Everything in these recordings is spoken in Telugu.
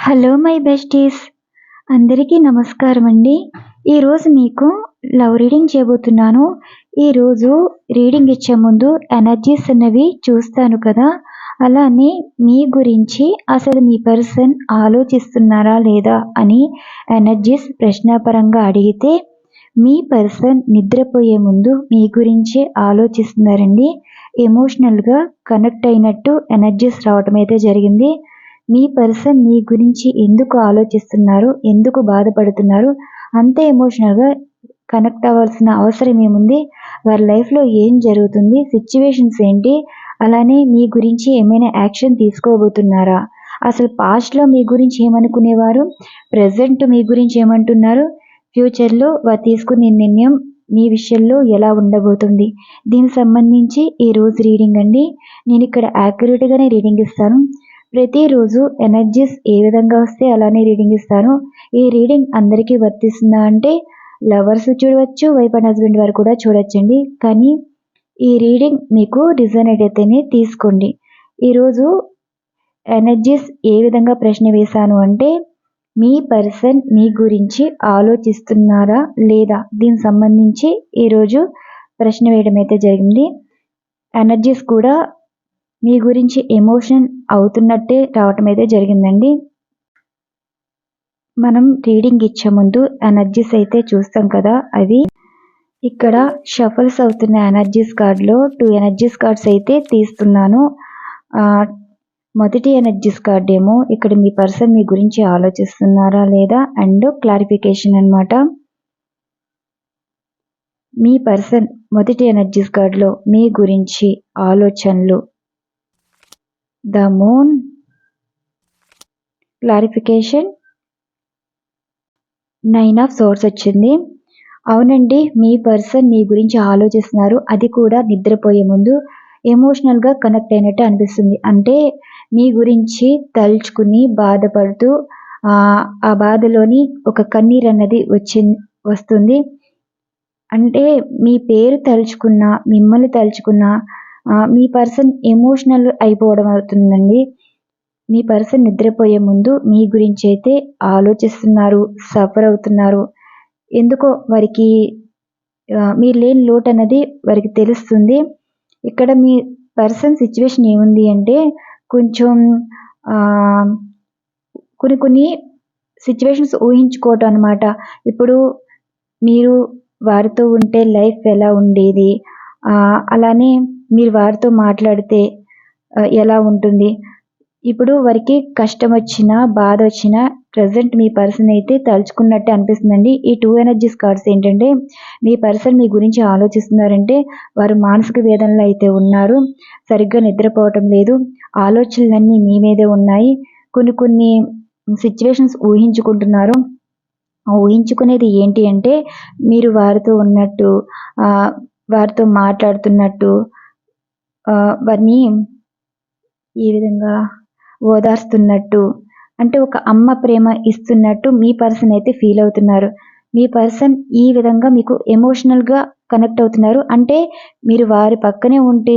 Hello my besties. అందరికీ నమస్కారం అండి. ఈరోజు మీకు లవ్ రీడింగ్ చేయబోతున్నాను. ఈరోజు రీడింగ్ ఇచ్చే ముందు ఎనర్జీస్ అన్నవి చూస్తాను కదా. అలానే మీ గురించి అసలు మీ పర్సన్ ఆలోచిస్తున్నారా లేదా అని ఎనర్జీస్ ప్రశ్నాపరంగా అడిగితే మీ పర్సన్ నిద్రపోయే ముందు మీ గురించి ఆలోచిస్తున్నారండి. ఎమోషనల్గా కనెక్ట్ అయినట్టు ఎనర్జీస్ రావటం అయితే జరిగింది. మీ పర్సన్ మీ గురించి ఎందుకు ఆలోచిస్తున్నారు? ఎందుకు బాధపడుతున్నారు? అంతే ఎమోషనల్గా కనెక్ట్ అవ్వాల్సిన అవసరం ఏముంది? వారి లైఫ్లో ఏం జరుగుతుంది? సిచ్యువేషన్స్ ఏంటి? అలానే మీ గురించి ఏమైనా యాక్షన్ తీసుకోబోతున్నారా? అసలు పాస్ట్లో మీ గురించి ఏమనుకునేవారు? ప్రజెంట్ మీ గురించి ఏమంటున్నారు? ఫ్యూచర్లో వారు తీసుకునే నిర్ణయం మీ విషయంలో ఎలా ఉండబోతుంది? దీనికి సంబంధించి ఈ రోజు రీడింగ్ అండి. నేను ఇక్కడ యాక్యురేట్గానే రీడింగ్ ఇస్తాను. ప్రతిరోజు ఎనర్జీస్ ఏ విధంగా వస్తే అలానే రీడింగ్ ఇస్తాను. ఈ రీడింగ్ అందరికీ వర్తిస్తుందా అంటే లవర్స్ చూడవచ్చు వైఫ్ అండ్ హస్బెండ్ వారు కూడా చూడొచ్చండి. కానీ ఈ రీడింగ్ మీకు రిజనేట్ అయితేనే తీసుకోండి. ఈరోజు ఎనర్జీస్ ఏ విధంగా ప్రశ్న వేశాను అంటే మీ పర్సన్ మీ గురించి ఆలోచిస్తున్నారా లేదా? దీనికి సంబంధించి ఈరోజు ప్రశ్న వేయడం అయితే జరిగింది. ఎనర్జీస్ కూడా మీ గురించి ఎమోషన్ అవుతున్నట్టే రావటం అయితే జరిగిందండి. మనం రీడింగ్ ఇచ్చే ముందు ఎనర్జీస్ అయితే చూస్తాం కదా అవి. ఇక్కడ షఫల్స్ అవుతున్న ఎనర్జీస్ కార్డులో టూ ఎనర్జీస్ కార్డ్స్ అయితే తీస్తున్నాను. మొదటి ఎనర్జీస్ కార్డ్ ఏమో ఇక్కడ మీ పర్సన్ మీ గురించి ఆలోచిస్తున్నారా లేదా అండ్ క్లారిఫికేషన్ అనమాట మీ పర్సన్ మొదటి ఎనర్జీస్ కార్డ్లో మీ గురించి ఆలోచనలు the moon clarification nine of swords వచ్చింది. అవునండి మీ పర్సన్ మీ గురించి ఆలోచిస్తున్నారు. అది కూడా నిద్రపోయే ముందు ఎమోషనల్గా కనెక్ట్ అయినట్టు అనిపిస్తుంది. అంటే మీ గురించి తలుచుకుని బాధపడుతూ ఆ బాధలోని ఒక కన్నీరు అన్నది వచ్చి వస్తుంది. అంటే మీ పేరు తలుచుకున్న మిమ్మల్ని తలుచుకున్న మీ పర్సన్ ఎమోషనల్ అయిపోవడం అవుతుందండి. మీ పర్సన్ నిద్రపోయే ముందు మీ గురించి అయితే ఆలోచిస్తున్నారు సఫర్ అవుతున్నారు. ఎందుకో వారికి మీరు లేని లోటు అన్నది వారికి తెలుస్తుంది. ఇక్కడ మీ పర్సన్ సిచ్యువేషన్ ఏముంది అంటే కొంచెం కొన్ని కొన్ని సిచ్యువేషన్స్ ఊహించుకోవటం అనమాట ఇప్పుడు మీరు వారితో ఉంటే లైఫ్ ఎలా ఉండేది? అలానే మీరు వారితో మాట్లాడితే ఎలా ఉంటుంది? ఇప్పుడు వారికి కష్టం వచ్చినా బాధ వచ్చినా ప్రజెంట్ మీ పర్సన్ అయితే తలుచుకున్నట్టే అనిపిస్తుందండి. ఈ టూ ఎనర్జీస్ కార్డ్స్ ఏంటంటే మీ పర్సన్ మీ గురించి ఆలోచిస్తున్నారంటే వారు మానసిక వేదనలో అయితే ఉన్నారు. సరిగ్గా నిద్రపోవటం లేదు. ఆలోచనలన్నీ మీ మీదే ఉన్నాయి. కొన్ని కొన్ని సిచ్యువేషన్స్ ఊహించుకుంటున్నారు. ఊహించుకునేది ఏంటి అంటే మీరు వారితో ఉన్నట్టు వారితో మాట్లాడుతున్నట్టు వారిని ఈ విధంగా ఓదార్స్తున్నట్టు అంటే ఒక అమ్మ ప్రేమ ఇస్తున్నట్టు మీ పర్సన్ అయితే ఫీల్ అవుతున్నారు. మీ పర్సన్ ఈ విధంగా మీకు ఎమోషనల్గా కనెక్ట్ అవుతున్నారు. అంటే మీరు వారి పక్కనే ఉంటే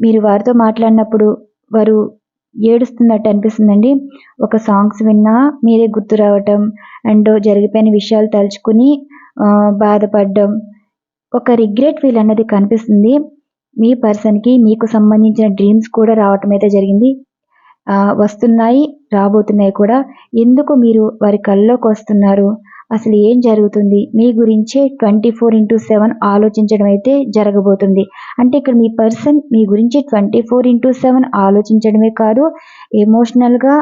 మీరు వారితో మాట్లాడినప్పుడు వారు ఏడుస్తున్నట్టు అనిపిస్తుందండి. ఒక సాంగ్స్ విన్నా మీరే గుర్తు రావటం అండ్ జరిగిపోయిన విషయాలు తలుచుకుని బాధపడడం ఒక రిగ్రెట్ ఫీల్ అన్నది కనిపిస్తుంది. మీ పర్సన్కి మీకు సంబంధించిన డ్రీమ్స్ కూడా రావటం అయితే జరిగింది. వస్తున్నాయి రాబోతున్నాయి కూడా. ఎందుకు మీరు వారి కల్లోకి వస్తున్నారు? అసలు ఏం జరుగుతుంది? మీ గురించే ట్వంటీ ఫోర్ ఇంటూ సెవెన్ ఆలోచించడం అయితే జరగబోతుంది. అంటే ఇక్కడ మీ పర్సన్ మీ గురించి ట్వంటీ ఫోర్ ఇంటూ సెవెన్ ఆలోచించడమే కాదు ఎమోషనల్గా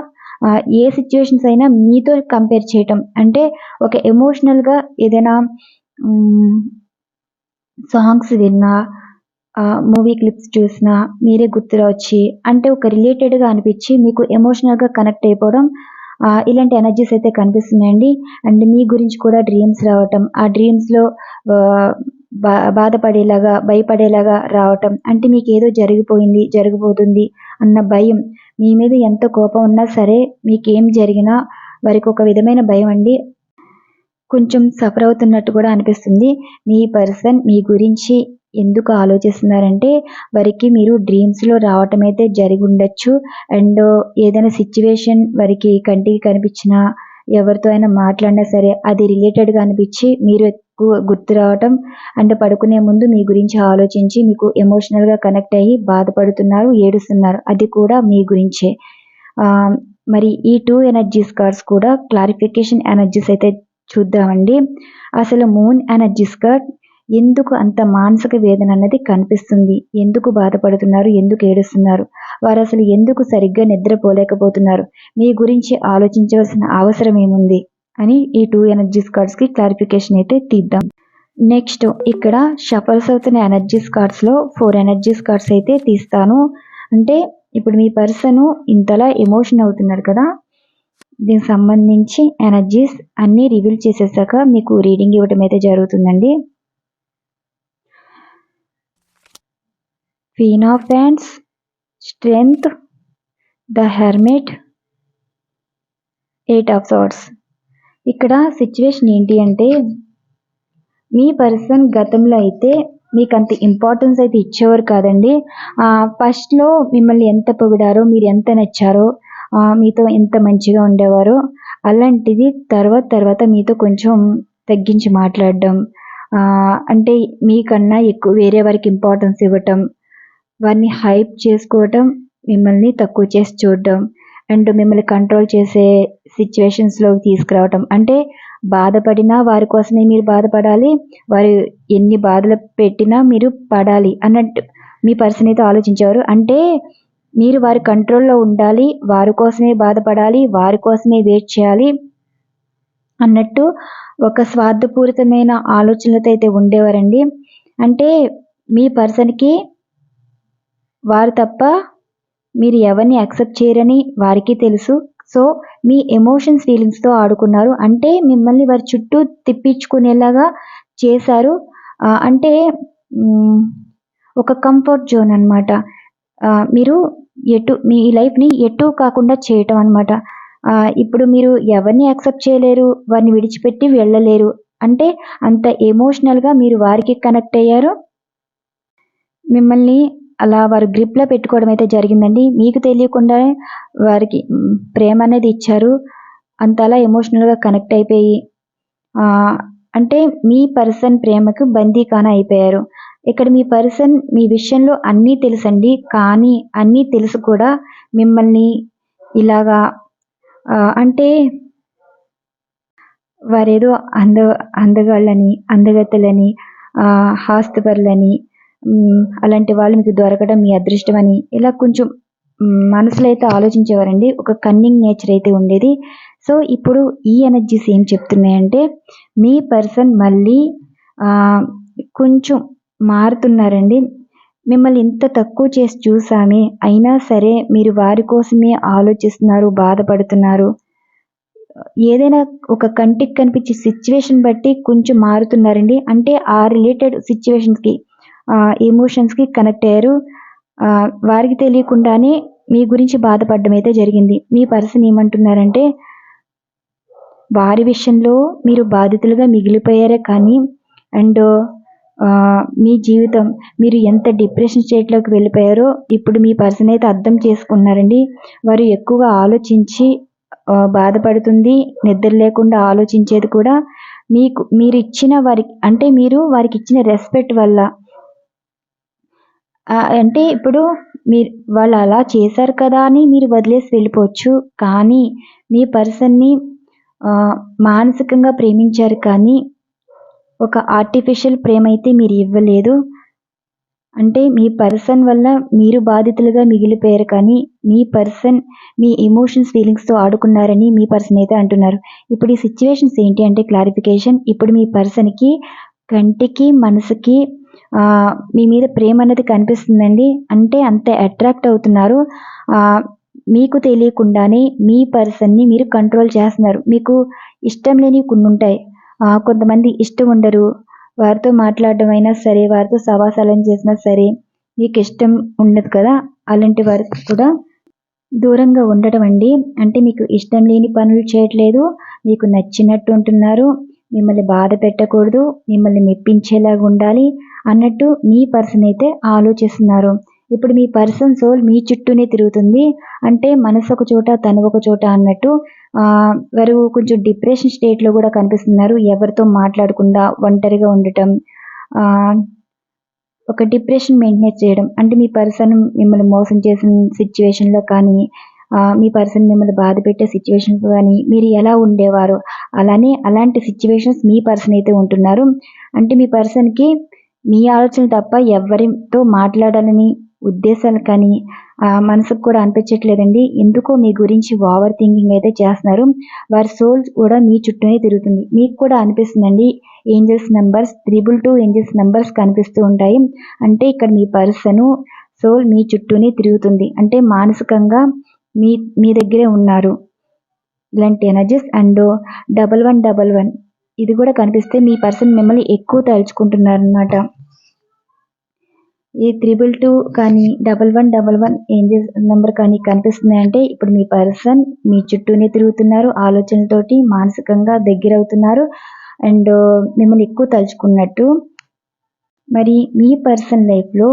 ఏ సిచ్యువేషన్స్ అయినా మీతో కంపేర్ చేయటం. అంటే ఒక ఎమోషనల్గా ఏదైనా సాంగ్స్ విన్నా మూవీ క్లిప్స్ చూసినా మీరే గుర్తురా వచ్చి అంటే ఒక రిలేటెడ్గా అనిపించి మీకు ఎమోషనల్గా కనెక్ట్ అయిపోవడం ఇలాంటి ఎనర్జీస్ అయితే కనిపిస్తున్నాయండి. అండ్ మీ గురించి కూడా డ్రీమ్స్ రావటం ఆ డ్రీమ్స్లో బా బాధపడేలాగా భయపడేలాగా రావటం అంటే మీకు ఏదో జరిగిపోయింది జరిగిపోతుంది అన్న భయం మీ మీద ఎంత కోపం ఉన్నా సరే మీకేం జరిగినా వారికి ఒక విధమైన భయం అండి. కొంచెం సఫర్ అవుతున్నట్టు కూడా అనిపిస్తుంది. మీ పర్సన్ మీ గురించి ఎందుకు ఆలోచిస్తున్నారంటే వారికి మీరు డ్రీమ్స్లో రావటం అయితే జరిగి ఉండొచ్చు అండ్ ఏదైనా సిచ్యువేషన్ వారికి కంటికి కనిపించినా ఎవరితో అయినా మాట్లాడినా సరే అది రిలేటెడ్గా అనిపించి మీరు ఎక్కువ గుర్తు రావటం అండ్ పడుకునే ముందు మీ గురించి ఆలోచించి మీకు ఎమోషనల్గా కనెక్ట్ అయ్యి బాధపడుతున్నారు ఏడుస్తున్నారు. అది కూడా మీ గురించే. మరి ఈ టూ ఎనర్జీస్ కార్డ్స్ కూడా క్లారిఫికేషన్ ఎనర్జీస్ అయితే చూద్దామండి. అసలు మూన్ ఎనర్జీస్ కార్డ్ ఎందుకు అంత మానసిక వేదన అన్నది కనిపిస్తుంది? ఎందుకు బాధపడుతున్నారు? ఎందుకు ఏడుస్తున్నారు? వారు అసలు ఎందుకు సరిగ్గా నిద్రపోలేకపోతున్నారు? మీ గురించి ఆలోచించవలసిన అవసరం ఏముంది? అని ఈ టూ ఎనర్జీస్ కార్డ్స్కి క్లారిఫికేషన్ అయితే తీద్దాం. నెక్స్ట్ ఇక్కడ షఫల్స్ అవుతున్న ఎనర్జీస్ కార్డ్స్లో ఫోర్ ఎనర్జీస్ కార్డ్స్ అయితే తీస్తాను. అంటే ఇప్పుడు మీ పర్సన్ ఇంతలా ఎమోషన్ అవుతున్నారు కదా? దీనికి సంబంధించి ఎనర్జీస్ అన్నీ రివీల్ చేసేసాక మీకు రీడింగ్ ఇవ్వడం అయితే జరుగుతుందండి. Queen of wands strength the hermit eight of swords ఇక్కడ సిచ్యువేషన్ ఏంటి అంటే మీ పర్సన్ గతంలో అయితే మీకు అంత ఇంపార్టెన్స్ అయితే ఇచ్చేవారు కాదండి. ఫస్ట్లో మిమ్మల్ని ఎంత పొగిడారో మీరు ఎంత నచ్చారో మీతో ఎంత మంచిగా ఉండేవారో అలాంటిది తర్వాత తర్వాత మీతో కొంచెం తగ్గించి మాట్లాడడం అంటే మీకన్నా ఎక్కువ వేరే వారికి ఇంపార్టెన్స్ ఇవ్వటం వారిని హైప్ చేసుకోవటం మిమ్మల్ని తక్కువ చేసి చూడటం అండ్ మిమ్మల్ని కంట్రోల్ చేసే సిచ్యువేషన్స్లో తీసుకురావటం. అంటే బాధపడినా వారి కోసమే మీరు బాధపడాలి వారు ఎన్ని బాధలు పెట్టినా మీరు పడాలి అన్నట్టు మీ పర్సన్ అయితే ఆలోచించేవారు. అంటే మీరు వారి కంట్రోల్లో ఉండాలి వారి కోసమే బాధపడాలి వారి కోసమే వెయిట్ చేయాలి అన్నట్టు ఒక స్వార్థపూరితమైన ఆలోచనలతో అయితే ఉండేవారండి. అంటే మీ పర్సన్కి వారు తప్ప మీరు ఎవరిని యాక్సెప్ట్ చేయరని వారికి తెలుసు. సో మీ ఎమోషన్స్ ఫీలింగ్స్తో ఆడుకున్నారు. అంటే మిమ్మల్ని వారి చుట్టూ తిప్పించుకునేలాగా చేశారు. అంటే ఒక కంఫర్ట్ జోన్ అనమాట మీరు ఎటు మీ లైఫ్ని ఎటు కాకుండా చేయటం అనమాట ఇప్పుడు మీరు ఎవరిని యాక్సెప్ట్ చేయలేరు వారిని విడిచిపెట్టి వెళ్ళలేరు. అంటే అంత ఎమోషనల్గా మీరు వారికి కనెక్ట్ అయ్యారు. మిమ్మల్ని అలా వారు గ్రిప్లో పెట్టుకోవడం అయితే జరిగిందండి. మీకు తెలియకుండా వారికి ప్రేమ అనేది ఇచ్చారు. అంతలా ఎమోషనల్గా కనెక్ట్ అయిపోయి అంటే మీ పర్సన్ ప్రేమకు బందీ కాన అయిపోయారు. ఇక్కడ మీ పర్సన్ మీ విషయంలో అన్నీ తెలుసండి. కానీ అన్నీ తెలుసు కూడా మిమ్మల్ని ఇలాగా అంటే వారేదో అంద అందగాళ్ళని అందగత్తెలని ఆ, అలాంటి వాళ్ళు మీకు దొరకడం మీ అదృష్టం అని ఇలా కొంచెం మనసులో అయితే ఆలోచించేవారండి. ఒక కన్నింగ్ నేచర్ అయితే ఉండేది. సో ఇప్పుడు ఈ ఎనర్జీస్ ఏం చెప్తున్నాయంటే మీ పర్సన్ మళ్ళీ కొంచెం మారుతున్నారండి. మిమ్మల్ని ఇంత తక్కువ చేసి చూసామే అయినా సరే మీరు వారి కోసమే ఆలోచిస్తున్నారు బాధపడుతున్నారు. ఏదైనా ఒక కంటికి కనిపించే సిచ్యువేషన్ బట్టి కొంచెం మారుతున్నారండి. అంటే ఆ రిలేటెడ్ సిచ్యువేషన్స్కి ఎమోషన్స్కి కనెక్ట్ అయ్యారు. వారికి తెలియకుండానే మీ గురించి బాధపడడం అయితే జరిగింది. మీ పర్సన్ ఏమంటున్నారంటే వారి విషయంలో మీరు బాధితులుగా మిగిలిపోయారే కానీ అండ్ మీ జీవితం మీరు ఎంత డిప్రెషన్ స్టేట్లోకి వెళ్ళిపోయారో ఇప్పుడు మీ పర్సన్ అయితే అర్థం చేసుకున్నారండి. వారు ఎక్కువగా ఆలోచించి బాధపడుతుంది నిద్ర లేకుండా ఆలోచించేది కూడా మీకు మీరు ఇచ్చిన వారికి అంటే మీరు వారికి ఇచ్చిన రెస్పెక్ట్ వల్ల అంటే ఇప్పుడు మీరు వాళ్ళు అలా చేశారు కదా అని మీరు వదిలేసి వెళ్ళిపోవచ్చు. కానీ మీ పర్సన్ని మానసికంగా ప్రేమించారు కానీ ఒక ఆర్టిఫిషియల్ ప్రేమ అయితే మీరు ఇవ్వలేదు. అంటే మీ పర్సన్ వల్ల మీరు బాధితులుగా మిగిలిపోయారు కానీ మీ పర్సన్ మీ ఎమోషన్స్ ఫీలింగ్స్తో ఆడుకున్నారని మీ పర్సన్ అయితే అంటున్నారు. ఇప్పుడు ఈ సిచ్యువేషన్స్ ఏంటి అంటే క్లారిఫికేషన్ ఇప్పుడు మీ పర్సన్కి కంటికి మనసుకి మీ మీద ప్రేమ అనేది కనిపిస్తుందండి. అంటే అంత అట్రాక్ట్ అవుతున్నారు. మీకు తెలియకుండానే మీ పర్సన్ని మీరు కంట్రోల్ చేస్తున్నారు. మీకు ఇష్టం లేనివి కొన్ని ఉంటాయి. కొంతమంది ఇష్టం ఉండరు. వారితో మాట్లాడడం అయినా సరే వారితో సవాసాలను చేసినా సరే మీకు ఇష్టం ఉండదు కదా. అలాంటి వారికి కూడా దూరంగా ఉండడం అండి. అంటే మీకు ఇష్టం లేని పనులు చేయట్లేదు. మీకు నచ్చినట్టు ఉంటున్నారు. మిమ్మల్ని బాధ పెట్టకూడదు మిమ్మల్ని మెప్పించేలాగా ఉండాలి అన్నట్టు మీ పర్సన్ అయితే ఆలోచిస్తున్నారు. ఇప్పుడు మీ పర్సన్ సోల్ మీ చుట్టూనే తిరుగుతుంది. అంటే మనసు ఒక చోట తను ఒక చోట అన్నట్టు వారు కొంచెం డిప్రెషన్ స్టేట్లో కూడా కనిపిస్తున్నారు. ఎవరితో మాట్లాడకుండా ఒంటరిగా ఉండటం ఒక డిప్రెషన్ మెయింటైన్ చేయడం. అంటే మీ పర్సన్ మిమ్మల్ని మోసం చేసిన సిచ్యువేషన్లో కానీ మీ పర్సన్ మిమ్మల్ని బాధ పెట్టే సిచ్యువేషన్స్ కానీ మీరు ఎలా ఉండేవారు? అలానే అలాంటి సిచ్యువేషన్స్ మీ పర్సన్ అయితే ఉంటున్నారు. అంటే మీ పర్సన్కి మీ ఆలోచన తప్ప ఎవరితో మాట్లాడాలని ఉద్దేశాలు కానీ మనసుకు కూడా అనిపించట్లేదండి. ఎందుకో మీ గురించి ఓవర్ థింకింగ్ అయితే చేస్తున్నారు. వారి సోల్స్ కూడా మీ చుట్టూనే తిరుగుతుంది. మీకు కూడా అనిపిస్తుందండి. Angels numbers triple two angels numbers కనిపిస్తూ ఉంటాయి. అంటే ఇక్కడ మీ పర్సన్ సోల్ మీ చుట్టూనే తిరుగుతుంది. అంటే మానసికంగా మీ మీ దగ్గరే ఉన్నారు. ఇలాంటి energies and double one double one ఇది కూడా కనిపిస్తే మీ పర్సన్ మిమ్మల్ని ఎక్కువ తలుచుకుంటున్నారనమాట ఈ త్రిబుల్ టూ కానీ double one double one angels number కానీ కనిపిస్తున్నాయంటే ఇప్పుడు మీ పర్సన్ మీ చుట్టూనే తిరుగుతున్నారు ఆలోచనలతోటి మానసికంగా దగ్గర అవుతున్నారు అండ్ మిమ్మల్ని ఎక్కువ తలుచుకున్నట్టు మరి మీ పర్సన్ లైఫ్లో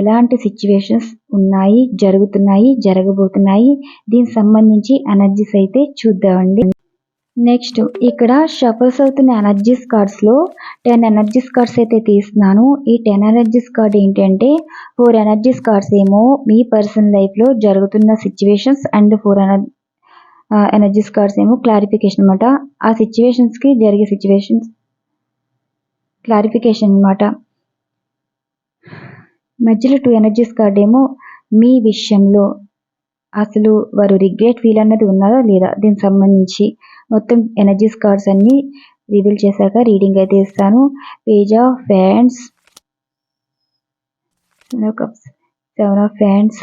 ఎలాంటి సిచ్యువేషన్స్ ఉన్నాయి జరుగుతున్నాయి జరగబోతున్నాయి? దీనికి సంబంధించి ఎనర్జీస్ అయితే చూద్దామండి. నెక్స్ట్ ఇక్కడ షఫల్స్ అవుతున్న ఎనర్జీస్ కార్డ్స్లో టెన్ ఎనర్జీస్ కార్డ్స్ అయితే తీస్తున్నాను. ఈ టెన్ ఎనర్జీస్ కార్డ్ ఏంటంటే ఫోర్ ఎనర్జీస్ కార్డ్స్ ఏమో మీ పర్సన్ లైఫ్లో జరుగుతున్న situations and four ener energies cards ఏమో క్లారిఫికేషన్ అనమాట ఆ సిచ్యువేషన్స్కి జరిగే సిచ్యువేషన్స్ క్లారిఫికేషన్ అనమాట మధ్యలో టూ ఎనర్జీస్ కార్డ్ ఏమో మీ విషయంలో అసలు వారు రిగ్రెట్ ఫీల్ అన్నది ఉన్నారా లేదా? దీనికి సంబంధించి మొత్తం ఎనర్జీస్ కార్డ్స్ అన్నీ రివీల్ చేశాక రీడింగ్ అయితే ఇస్తాను. Page of fans seven of fans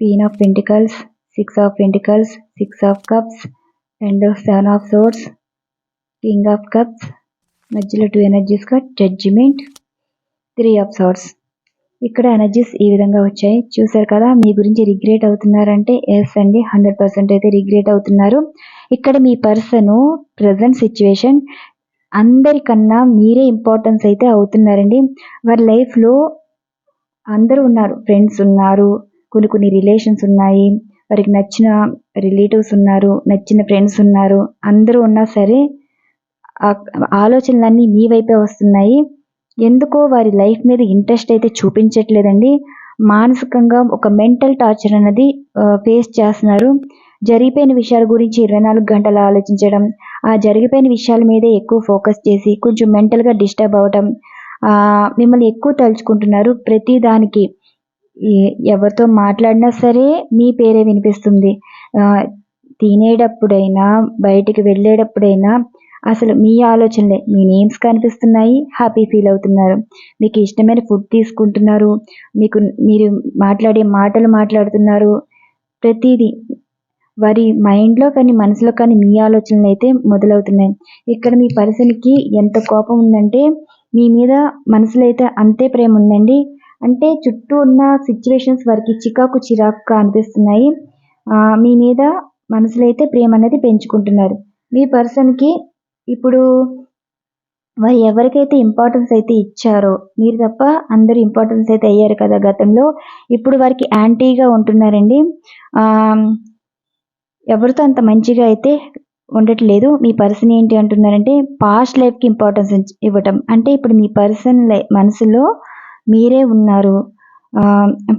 queen of pentacles six of pentacles six of cups and seven of swords king of cups మధ్యలో two energies card judgement three of ఇక్కడ ఎనర్జీస్ ఈ విధంగా వచ్చాయి. చూసారు కదా మీ గురించి రిగ్రెట్ అవుతున్నారంటే ఎస్ అండి హండ్రెడ్ పర్సెంట్ అయితే రిగ్రెట్ అవుతున్నారు. ఇక్కడ మీ పర్సన్ ప్రజెంట్ సిచ్యువేషన్ అందరికన్నా మీరే ఇంపార్టెన్స్ అయితే అవుతున్నారండి. వారి లైఫ్లో అందరూ ఉన్నారు. ఫ్రెండ్స్ ఉన్నారు కొన్ని కొన్ని రిలేషన్స్ ఉన్నాయి వారికి నచ్చిన రిలేటివ్స్ ఉన్నారు నచ్చిన ఫ్రెండ్స్ ఉన్నారు అందరూ ఉన్నా సరే ఆలోచనలన్నీ మీ వైపే వస్తున్నాయి. ఎందుకో వారి లైఫ్ మీద ఇంట్రెస్ట్ అయితే చూపించట్లేదండి. మానసికంగా ఒక మెంటల్ టార్చర్ అనేది ఫేస్ చేస్తున్నారు. జరిగిపోయిన విషయాల గురించి ఇరవై నాలుగు గంటలు ఆలోచించడం ఆ జరిగిపోయిన విషయాల మీదే ఎక్కువ ఫోకస్ చేసి కొంచెం మెంటల్గా డిస్టర్బ్ అవ్వడం మిమ్మల్ని ఎక్కువ తలుచుకుంటున్నారు. ప్రతి దానికి ఎవరితో మాట్లాడినా సరే మీ పేరే వినిపిస్తుంది. తినేటప్పుడైనా బయటికి వెళ్ళేటప్పుడైనా అసలు మీ ఆలోచనలే మీ నేమ్స్ కనిపిస్తున్నాయి హ్యాపీ ఫీల్ అవుతున్నారు. మీకు ఇష్టమైన ఫుడ్ తీసుకుంటున్నారు మీకు మీరు మాట్లాడే మాటలు మాట్లాడుతున్నారు. ప్రతిదీ వారి మైండ్లో కానీ మనసులో కానీ మీ ఆలోచనలు అయితే మొదలవుతున్నాయి. ఇక్కడ మీ పర్సన్కి ఎంత కోపం ఉందంటే మీ మీద మనసులో అయితే అంతే ప్రేమ ఉందండి. అంటే చుట్టూ ఉన్న సిచ్యువేషన్స్ వారికి చికాకు చిరాకుగా అనిపిస్తున్నాయి మీ మీద మనసులో అయితే ప్రేమ అనేది పెంచుకుంటున్నారు. మీ పర్సన్కి ఇప్పుడు వారు ఎవరికైతే ఇంపార్టెన్స్ అయితే ఇచ్చారో మీరు తప్ప అందరూ ఇంపార్టెన్స్ అయితే అయ్యారు కదా గతంలో. ఇప్పుడు వారికి యాంటీగా ఉంటున్నారండి. ఎవరితో అంత మంచిగా అయితే ఉండట్లేదు మీ పర్సన్ ఏంటి అంటున్నారంటే పాస్ట్ లైఫ్కి ఇంపార్టెన్స్ ఇవ్వటం. అంటే ఇప్పుడు మీ పర్సన్ మనసులో మీరే ఉన్నారు.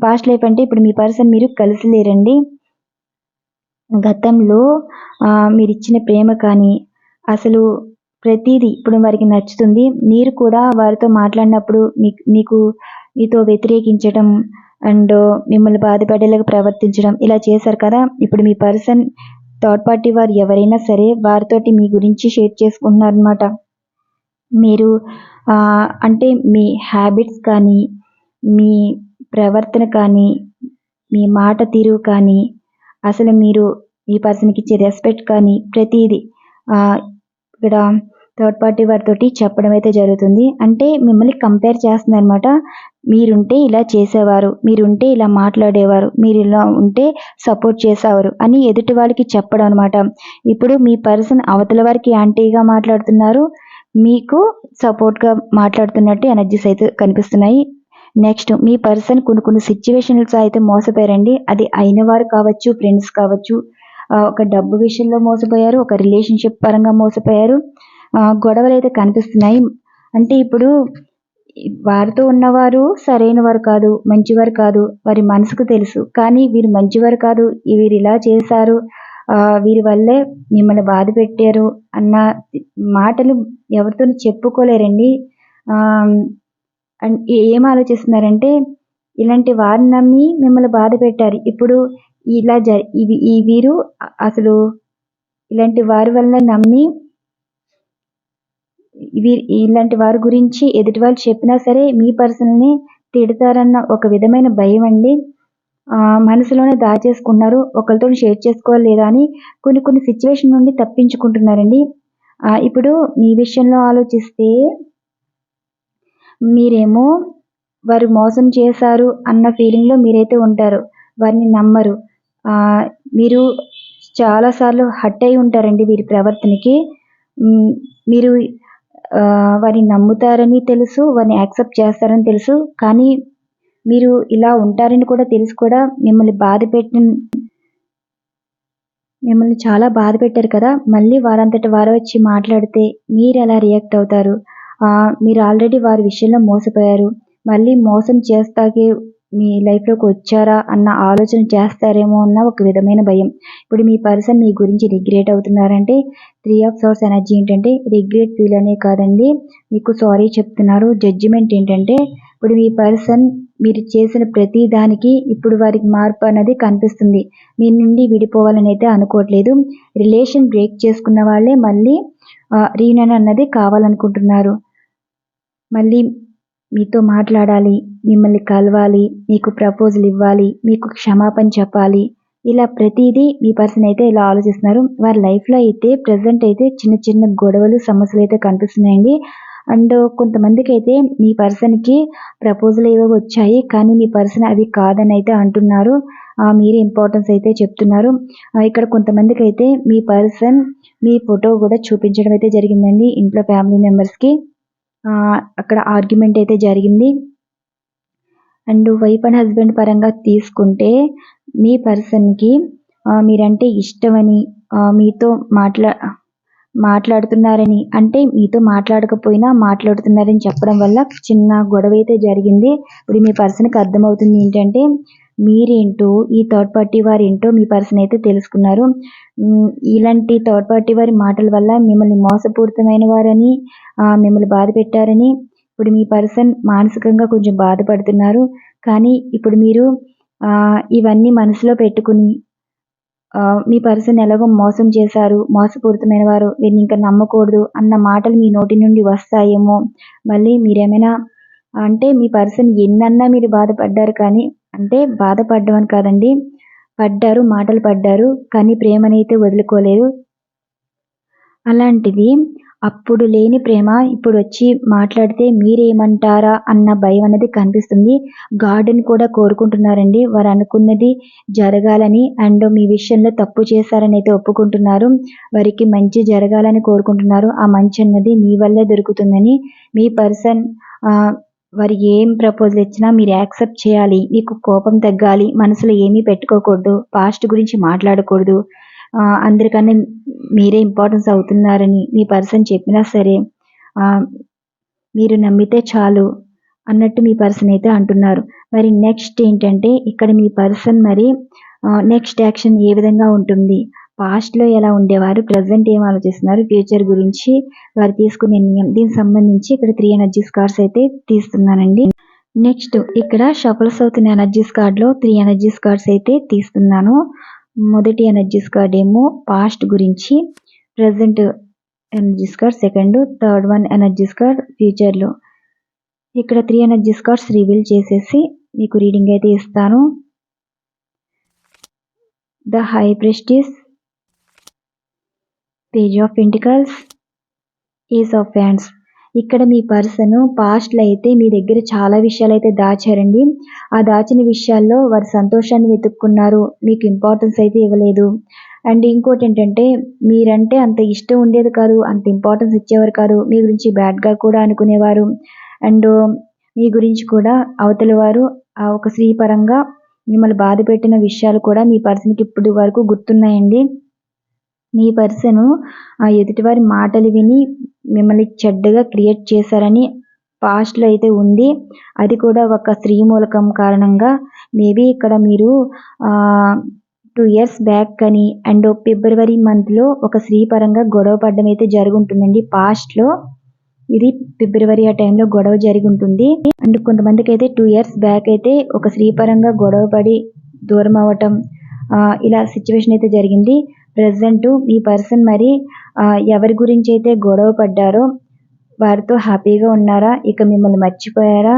పాస్ట్ లైఫ్ అంటే ఇప్పుడు మీ పర్సన్ మీరు కలిసి లేరండి. గతంలో మీరు ఇచ్చిన ప్రేమ కానీ అసలు ప్రతిదీ ఇప్పుడు వారికి నచ్చుతుంది. మీరు కూడా వారితో మాట్లాడినప్పుడు మీకు మీకు మీతో వ్యతిరేకించడం అండ్ మిమ్మల్ని బాధపడేలాగా ప్రవర్తించడం ఇలా చేశారు కదా. ఇప్పుడు మీ పర్సన్ థర్డ్ పార్టీ వారు ఎవరైనా సరే వారితోటి మీ గురించి షేర్ చేసుకుంటున్నారనమాట మీరు అంటే మీ హ్యాబిట్స్ కానీ మీ ప్రవర్తన కానీ మీ మాట తీరు కానీ అసలు మీరు మీ పర్సన్కి ఇచ్చే రెస్పెక్ట్ కానీ ప్రతిదీ ఇక్కడ థర్డ్ పార్టీ వారితోటి చెప్పడం అయితే జరుగుతుంది. అంటే మిమ్మల్ని కంపేర్ చేస్తుంది అనమాట మీరుంటే ఇలా చేసేవారు మీరుంటే ఇలా మాట్లాడేవారు మీరు ఇలా ఉంటే సపోర్ట్ చేసేవారు అని ఎదుటి వాళ్ళకి చెప్పడం అనమాట ఇప్పుడు మీ పర్సన్ అవతల వారికి యాంటీగా మాట్లాడుతున్నారు మీకు సపోర్ట్గా మాట్లాడుతున్నట్టు ఎనర్జీస్ అయితే కనిపిస్తున్నాయి. నెక్స్ట్ మీ పర్సన్ కొన్ని కొన్ని సిచ్యువేషన్స్ అయితే మోసపోయారండి. అది అయిన వారు కావచ్చు ఫ్రెండ్స్ కావచ్చు ఒక డబ్బు విషయంలో మోసపోయారు ఒక రిలేషన్షిప్ పరంగా మోసపోయారు. గొడవలు అయితే కనిపిస్తున్నాయి. అంటే ఇప్పుడు వారితో ఉన్నవారు సరైన వారు కాదు మంచివారు కాదు వారి మనసుకు తెలుసు. కానీ వీరు మంచివారు కాదు వీరు ఇలా చేశారు. వీరి వల్లే మిమ్మల్ని బాధ పెట్టారు అన్న మాటలు ఎవరితో చెప్పుకోలేరండి. ఏం ఆలోచిస్తున్నారంటే ఇలాంటి వారిని నమ్మి మిమ్మల్ని బాధ పెట్టారు. ఇప్పుడు ఇలా జరి ఇవి ఈ వీరు అసలు ఇలాంటి వారి వలన నమ్మి ఇలాంటి వారి గురించి ఎదుటి వాళ్ళు చెప్పినా సరే మీ పర్సన్ని తిడతారన్న ఒక విధమైన భయం అండి. మనసులోనే దాచేసుకున్నారు. ఒకరితో షేర్ చేసుకోవాలి లేదా అని కొన్ని కొన్ని సిచ్యువేషన్ నుండి తప్పించుకుంటున్నారండి. ఇప్పుడు మీ విషయంలో ఆలోచిస్తే మీరేమో వారు మోసం చేశారు అన్న ఫీలింగ్లో మీరైతే ఉంటారు. వారిని నమ్మరు. మీరు చాలాసార్లు హట్ అయి ఉంటారండి వీరి ప్రవర్తనకి. మీరు వారిని నమ్ముతారని తెలుసు వారిని యాక్సెప్ట్ చేస్తారని తెలుసు కానీ మీరు ఇలా ఉంటారని కూడా తెలుసు కూడా మిమ్మల్ని బాధ పెట్టిన మిమ్మల్ని చాలా బాధ పెట్టారు కదా మళ్ళీ వారంతటి వారు వచ్చి మాట్లాడితే మీరు ఎలా రియాక్ట్ అవుతారు? మీరు ఆల్రెడీ వారి విషయంలో మోసపోయారు. మళ్ళీ మోసం చేస్తాకే మీ లైఫ్లోకి వచ్చారా అన్న ఆలోచన చేస్తారేమో అన్న ఒక విధమైన భయం. ఇప్పుడు మీ పర్సన్ మీ గురించి రిగ్రెట్ అవుతున్నారంటే త్రీ ఆఫ్ సోర్స్ ఎనర్జీ ఏంటంటే రిగ్రెట్ ఫీల్ అనే కాదండి. మీకు సారీ చెప్తున్నారు. జడ్జిమెంట్ ఏంటంటే ఇప్పుడు మీ పర్సన్ మీరు చేసిన ప్రతి దానికి ఇప్పుడు వారికి మార్పు అనేది కనిపిస్తుంది. మీ నుండి విడిపోవాలని అయితే అనుకోవట్లేదు. రిలేషన్ బ్రేక్ చేసుకున్న వాళ్ళే మళ్ళీ రీయూనియన్ అన్నది కావాలనుకుంటున్నారు. మళ్ళీ మీతో మాట్లాడాలి మిమ్మల్ని కలవాలి మీకు ప్రపోజల్ ఇవ్వాలి మీకు క్షమాపణ చెప్పాలి. ఇలా ప్రతిదీ మీ పర్సన్ అయితే ఇలా ఆలోచిస్తున్నారు. వారి లైఫ్లో అయితే ప్రజెంట్ అయితే చిన్న చిన్న గొడవలు సమస్యలు అయితే కనిపిస్తున్నాయండి. అండ్ కొంతమందికి అయితే మీ పర్సన్కి ప్రపోజల్ ఏవో వచ్చాయి కానీ మీ పర్సన్ అవి కాదని అయితే అంటున్నారు. మీరు ఇంపార్టెన్స్ అయితే చెప్తున్నారు. ఇక్కడ కొంతమందికి అయితే మీ పర్సన్ మీ ఫోటో కూడా చూపించడం అయితే జరిగిందండి ఇంట్లో ఫ్యామిలీ మెంబర్స్కి అక్కడ ఆర్గ్యుమెంట్ అయితే జరిగింది. అండ్ వైఫ్ అండ్ హస్బెండ్ పరంగా తీసుకుంటే మీ పర్సన్కి మీరంటే ఇష్టమని మీతో మాట్లా మాట్లాడుతున్నారని అంటే మీతో మాట్లాడకపోయినా మాట్లాడుతున్నారని చెప్పడం వల్ల చిన్న గొడవ అయితే జరిగింది. ఇప్పుడు మీ పర్సన్కి అర్థమవుతుంది ఏంటంటే మీరేంటో ఈ థర్డ్ పార్టీ వారు ఏంటో మీ పర్సన్ అయితే తెలుసుకున్నారు. ఇలాంటి థర్డ్ పార్టీ వారి మాటల వల్ల మిమ్మల్ని మోసపూరితమైన వారని మిమ్మల్ని బాధ పెట్టారని ఇప్పుడు మీ పర్సన్ మానసికంగా కొంచెం బాధపడుతున్నారు. కానీ ఇప్పుడు మీరు ఇవన్నీ మనసులో పెట్టుకుని మీ పర్సన్ ఎలాగో మోసం చేశారు మోసపూరితమైన వారు వీరిని ఇంకా నమ్మకూడదు అన్న మాటలు మీ నోటి నుండి వస్తాయేమో. మళ్ళీ మీరేమైనా అంటే మీ పర్సన్ ఎన్నన్నా మీరు బాధపడ్డారు కానీ అంటే బాధపడ్డం అని కాదండి. పడ్డారు మాటలు పడ్డారు కానీ ప్రేమనైతే వదులుకోలేదు. అలాంటిది అప్పుడు లేని ప్రేమ ఇప్పుడు వచ్చి మాట్లాడితే మీరేమంటారా అన్న భయం అనేది కనిపిస్తుంది. గార్డెన్ కూడా కోరుకుంటున్నారండి. వారు అనుకున్నది జరగాలని అండ్ మీ విషయంలో తప్పు చేశారని అయితే ఒప్పుకుంటున్నారు. వారికి మంచి జరగాలని కోరుకుంటున్నారు. ఆ మంచి అన్నది మీ వల్లే దొరుకుతుందని మీ పర్సన్ వారు ఏం ప్రపోజల్ ఇచ్చినా మీరు యాక్సెప్ట్ చేయాలి మీకు కోపం తగ్గాలి మనసులో ఏమీ పెట్టుకోకూడదు పాస్ట్ గురించి మాట్లాడకూడదు. అందరికన్నా మీరే ఇంపార్టెన్స్ అవుతున్నారని మీ పర్సన్ చెప్పినా సరే మీరు నమ్మితే చాలు అన్నట్టు మీ పర్సన్ అయితే అంటున్నారు. మరి నెక్స్ట్ ఏంటంటే ఇక్కడ మీ పర్సన్ మరి నెక్స్ట్ యాక్షన్ ఏ విధంగా ఉంటుంది? పాస్ట్లో ఎలా ఉండేవారు ప్రజెంట్ ఏం ఆలోచిస్తున్నారు ఫ్యూచర్ గురించి వారు తీసుకునే నిర్ణయం దీనికి సంబంధించి ఇక్కడ త్రీ ఎనర్జీస్ కార్డ్స్ అయితే తీస్తున్నానండి. నెక్స్ట్ ఇక్కడ షఫల్స్ అవుతున్న ఎనర్జీస్ కార్డ్లో త్రీ ఎనర్జీస్ కార్డ్స్ అయితే తీస్తున్నాను. మొదటి ఎనర్జీస్ కార్డ్ ఏమో పాస్ట్ గురించి present energies card second third one energies card ఫ్యూచర్లో ఇక్కడ త్రీ ఎనర్జీస్ కార్డ్స్ రివీల్ చేసేసి మీకు రీడింగ్ అయితే ఇస్తాను. The high priestess page of pentacles ace of wands ఇక్కడ మీ పర్సన్ పాస్ట్లో అయితే మీ దగ్గర చాలా విషయాలు అయితే దాచారండి. ఆ దాచిన విషయాల్లో వారి సంతోషాన్ని వెతుక్కున్నారు. మీకు ఇంపార్టెన్స్ అయితే ఇవ్వలేదు. అండ్ ఇంకోటి ఏంటంటే మీరంటే అంత ఇష్టం ఉండేది కాదు అంత ఇంపార్టెన్స్ ఇచ్చేవారు కాదు. మీ గురించి బ్యాడ్గా కూడా అనుకునేవారు. అండ్ మీ గురించి కూడా అవతలి వారు ఆ ఒక స్త్రీ పరంగా మిమ్మల్ని బాధ పెట్టిన విషయాలు కూడా మీ పర్సన్కి ఇప్పటి వరకు గుర్తున్నాయండి. మీ పర్సన్ ఆ ఎదుటివారి మాటలు విని మిమ్మల్ని చెడ్డగా క్రియేట్ చేశారని పాస్ట్లో అయితే ఉంది. అది కూడా ఒక స్త్రీ మూలకం కారణంగా మేబీ ఇక్కడ మీరు టూ ఇయర్స్ బ్యాక్ అని అండ్ ఫిబ్రవరి మంత్లో ఒక స్త్రీ పరంగా గొడవ పడడం అయితే జరుగుంటుందండి పాస్ట్లో. ఇది ఫిబ్రవరి ఆ టైంలో గొడవ జరిగి ఉంటుంది అండ్ కొంతమందికి అయితే టూ ఇయర్స్ బ్యాక్ అయితే ఒక స్త్రీ పరంగా గొడవ పడి దూరం అవ్వటం ఇలా సిచ్యువేషన్ అయితే జరిగింది. ప్రజెంట్ మీ పర్సన్ మరి ఎవరి గురించి అయితే గొడవ పడ్డారో వారితో హ్యాపీగా ఉన్నారా ఇక మిమ్మల్ని మర్చిపోయారా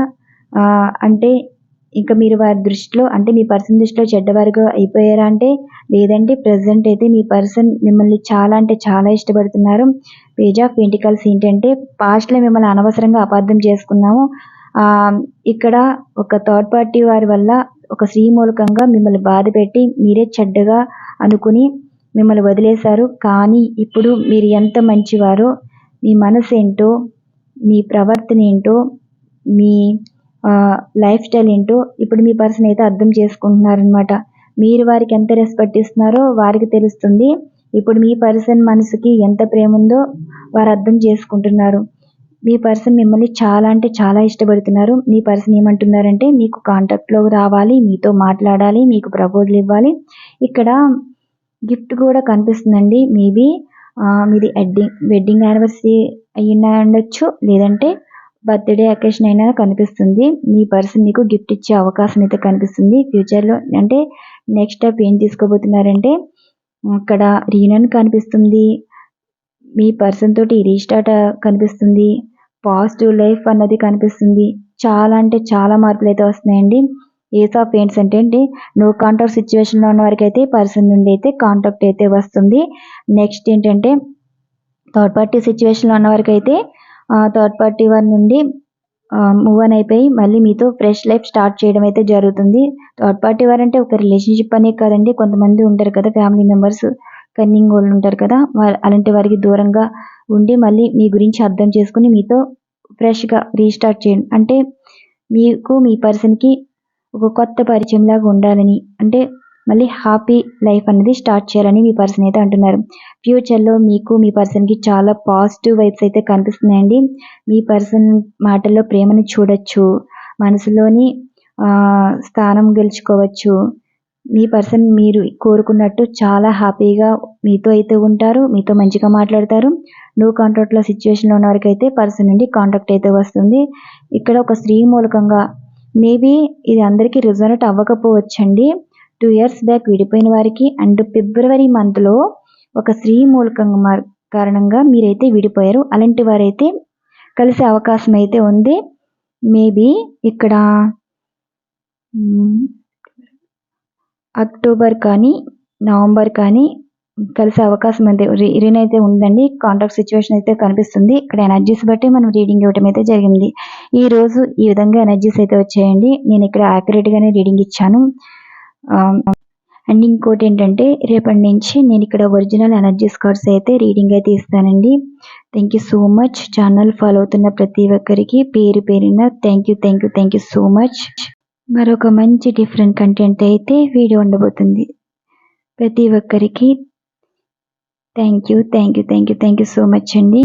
అంటే ఇంకా మీరు వారి దృష్టిలో అంటే మీ పర్సన్ దృష్టిలో చెడ్డవారిగా అయిపోయారా అంటే లేదంటే ప్రజెంట్ అయితే మీ పర్సన్ మిమ్మల్ని చాలా అంటే చాలా ఇష్టపడుతున్నారు. పేజ్ ఆఫ్ పెంటికల్స్ ఏంటంటే పాస్ట్లో మిమ్మల్ని అనవసరంగా అపార్థం చేసుకున్నాము. ఇక్కడ ఒక థర్డ్ పార్టీ వారి వల్ల ఒక స్త్రీ మూలకంగా మిమ్మల్ని బాధ పెట్టి మీరే చెడ్డగా అనుకుని మిమ్మల్ని వదిలేశారు. కానీ ఇప్పుడు మీరు ఎంత మంచివారో మీ మనసు ఏంటో మీ ప్రవర్తన ఏంటో మీ లైఫ్ స్టైల్ ఏంటో ఇప్పుడు మీ పర్సన్ అయితే అర్థం చేసుకుంటున్నారనమాట మీరు వారికి ఎంత రెస్పెక్ట్ ఇస్తున్నారో వారికి తెలుస్తుంది. ఇప్పుడు మీ పర్సన్ మనసుకి ఎంత ప్రేమ ఉందో వారు అర్థం చేసుకుంటున్నారు. మీ పర్సన్ మిమ్మల్ని చాలా అంటే చాలా ఇష్టపడుతున్నారు. మీ పర్సన్ ఏమంటున్నారంటే మీకు కాంటాక్ట్లో రావాలి మీతో మాట్లాడాలి మీకు ప్రపోజల్ ఇవ్వాలి. ఇక్కడ గిఫ్ట్ కూడా కనిపిస్తుందండి. మేబీ మీది వెడ్డింగ్ వెడ్డింగ్ యానివర్సరీ అయినా ఉండొచ్చు లేదంటే బర్త్డే అకేషన్ అయినా కనిపిస్తుంది. మీ పర్సన్ మీకు గిఫ్ట్ ఇచ్చే అవకాశం అయితే కనిపిస్తుంది. ఫ్యూచర్లో అంటే నెక్స్ట్ స్టెప్ ఏం తీసుకోబోతున్నారంటే అక్కడ రీనన్ కనిపిస్తుంది. మీ పర్సన్ తోటి రీస్టార్ట్ కనిపిస్తుంది. పాజిటివ్ లైఫ్ అన్నది కనిపిస్తుంది. చాలా అంటే చాలా మార్పులు అయితే వస్తున్నాయండి. ఏస్ ఆఫ్ పెయింట్స్ అంటే ఏంటి? నో కాంటాక్ట్ సిచ్యువేషన్లో ఉన్న వారికి అయితే పర్సన్ నుండి అయితే కాంటాక్ట్ అయితే వస్తుంది. నెక్స్ట్ ఏంటంటే థర్డ్ పార్టీ సిచ్యువేషన్లో ఉన్న వారికి అయితే థర్డ్ పార్టీ వారి నుండి మూవ్ ఆన్ అయిపోయి మళ్ళీ మీతో ఫ్రెష్ లైఫ్ స్టార్ట్ చేయడం అయితే జరుగుతుంది. థర్డ్ పార్టీ వారు అంటే ఒక రిలేషన్షిప్ అనే కాదండి. కొంతమంది ఉంటారు కదా ఫ్యామిలీ మెంబర్స్ కన్నింగ్ వాళ్ళు ఉంటారు కదా అలాంటి వారికి దూరంగా ఉండి మళ్ళీ మీ గురించి అర్థం చేసుకుని మీతో ఫ్రెష్గా రీస్టార్ట్ చేయండి. అంటే మీకు మీ పర్సన్కి ఒక కొత్త పరిచయం లాగా ఉండాలని అంటే మళ్ళీ హ్యాపీ లైఫ్ అనేది స్టార్ట్ చేయాలని మీ పర్సన్ అయితే అంటున్నారు. ఫ్యూచర్లో మీకు మీ పర్సన్కి చాలా పాజిటివ్ వైబ్స్ అయితే కనిపిస్తున్నాయండి. మీ పర్సన్ మాటల్లో ప్రేమను చూడొచ్చు మనసులోని స్థానం గెలుచుకోవచ్చు. మీ పర్సన్ మీరు కోరుకున్నట్టు చాలా హ్యాపీగా మీతో అయితే ఉంటారు మీతో మంచిగా మాట్లాడతారు. నో కాంటాక్ట్లో సిచ్యువేషన్లో ఉన్న వారికి అయితే పర్సన్ నుండి కాంటాక్ట్ అయితే వస్తుంది. ఇక్కడ ఒక స్త్రీ మూలకంగా మేబీ ఇది అందరికీ రిజల్ట్ అవ్వకపోవచ్చండి. టూ ఇయర్స్ బ్యాక్ విడిపోయిన వారికి అండ్ ఫిబ్రవరి మంత్లో ఒక స్త్రీ మూలకంగా కారణంగా మీరైతే విడిపోయారు. అలాంటి వారైతే కలిసే అవకాశం అయితే ఉంది. మేబీ ఇక్కడ అక్టోబర్ కానీ నవంబర్ కానీ కలిసే అవకాశం అయితే రీన్ అయితే ఉందండి. కాంట్రాక్ట్ సిచ్యువేషన్ అయితే కనిపిస్తుంది. ఇక్కడ ఎనర్జీస్ బట్టి మనం రీడింగ్ ఇవ్వడం అయితే జరిగింది. ఈ రోజు ఈ విధంగా ఎనర్జీస్ అయితే వచ్చాయండి. నేను ఇక్కడ యాక్యురేట్గానే రీడింగ్ ఇచ్చాను. అండ్ ఇంకోటి ఏంటంటే రేపటి నుంచి నేను ఇక్కడ ఒరిజినల్ ఎనర్జీస్ కార్డ్స్ అయితే రీడింగ్ అయితే ఇస్తానండి. Thank you so much channel follow అవుతున్న ప్రతి ఒక్కరికి పేరు పేరున thank you thank you thank you so much మరొక మంచి డిఫరెంట్ కంటెంట్ అయితే వీడియో ఉండబోతుంది. ప్రతి ఒక్కరికి thank you thank you thank you thank you so much అండి